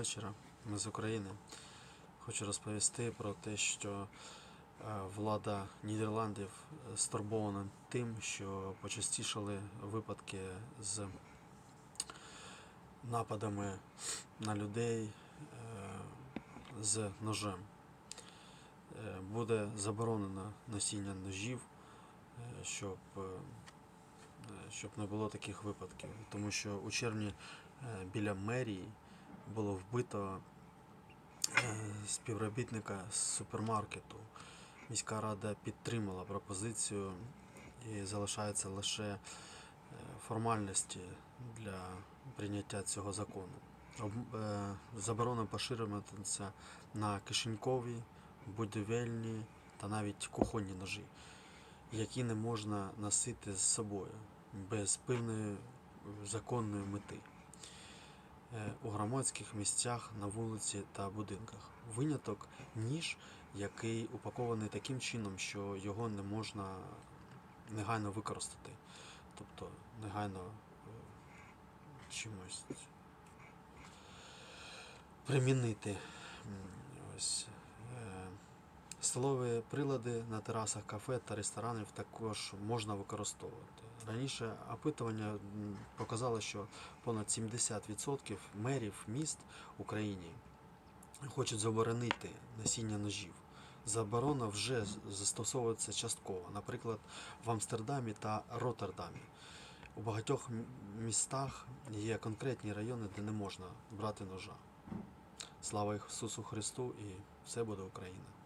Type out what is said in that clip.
вечора. Ми з України. Хочу розповісти про те, що е, влада Нідерландів е, стурбована тим, що почастішали випадки з нападами на людей е, з ножем. Буде заборонено носіння ножів, щоб, щоб не було таких випадків. Тому що у червні біля мерії було вбито е, співробітника з супермаркету. Міська рада підтримала пропозицію і залишається лише е, формальності для прийняття цього закону. Е, Заборона поширюватиметься на кишенькові, будівельні та навіть кухонні ножі, які не можна носити з собою без певної законної мети у громадських місцях на вулиці та будинках. Виняток ніж, який упакований таким чином, що його не можна негайно використати. Тобто негайно е, чимось примінити. Ось. Столові прилади на терасах кафе та ресторанів також можна використовувати. Раніше опитування показало, що понад 70% мерів міст в Україні хочуть заборонити носіння ножів. Заборона вже застосовується частково, наприклад, в Амстердамі та Роттердамі. У багатьох містах є конкретні райони, де не можна брати ножа. Слава Ісусу Христу і все буде Україна!